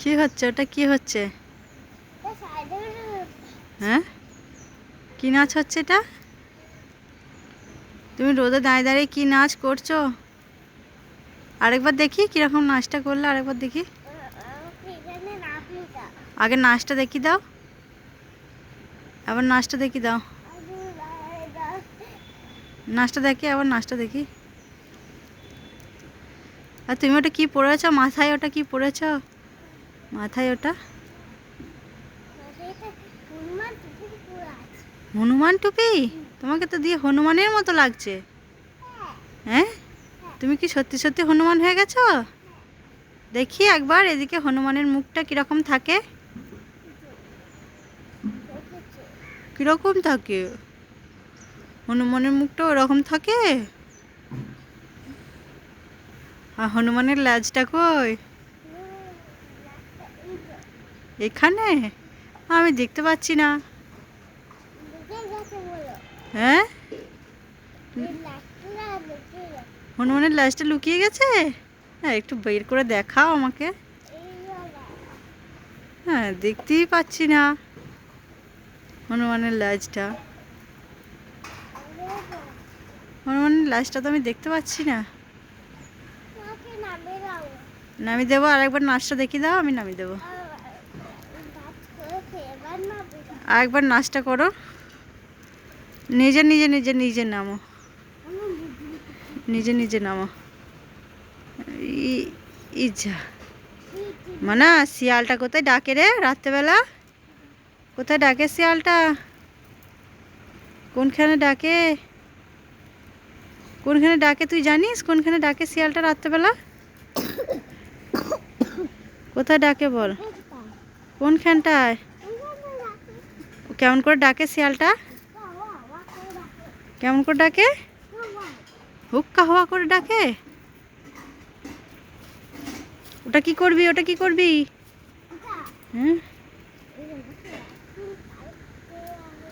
কি হচ্ছে? ওটা কি হচ্ছে? হ্যাঁ? কি নাচ হচ্ছে এটা? তুমি রোদে দাঁড়িয়ে দাঁড়িয়ে কি নাচ করছ? আরেকবার দেখি কীরকম নাচটা করলে আরেকবার দেখি। আগে নাচটা দেখি দাও। আবার নাচটা দেখি দাও। নাচটা দেখি, আবার নাচটা দেখি। আর তুমি ওটা কি পরেছো? মাথায় ওটা কি পরেছো? মাথায় ওটা? হনুমান টুপি? তোমাকে তো দিয়ে হনুমানের মতো লাগছে। হ্যাঁ? তুমি কি সত্যি সত্যি হনুমান হয়ে গেছো? দেখি একবার এদিকে হনুমানের মুখটা কীরকম থাকে। কীরকম থাকে? হনুমানের মুখটা ওরকম থাকে? আর হনুমানের লাজটা কই? এখানে? আমি দেখতে পাচ্ছি না। হ্যাঁ? হনুমানের ল্যাজটা লুকিয়ে গেছে? হ্যাঁ একটু বের করে দেখাও আমাকে। হ্যাঁ দেখতেই পাচ্ছি না হনুমানের ল্যাজটা হনুমানের ল্যাজটা তো আমি দেখতে পাচ্ছি না। নামি দেবো আর একবার নাচটা দেখিয়ে দাও, আমি নামিয়ে দেবো। একবার নাচটা করো। নিজে নিজে নিজে নিজে নামো। নিজে নিজে নামো। ই- ইজা। মানা, শিয়ালটা কোথায় ডাকে রে রাত্রেবেলা? কোথায় ডাকে শিয়ালটা? কোনখানে ডাকে? কোনখানে ডাকে তুই জানিস? কোনখানে ডাকে শিয়ালটা রাত্রেবেলা? কোথায় ডাকে বল। কোনখানটায়? কেমন করে ডাকে শিয়ালটা? কেমন করে ডাকে? হুক্কা হওয়া করে ডাকে? ওটা কি করবি? ওটা কি করবি? হ্যাঁ?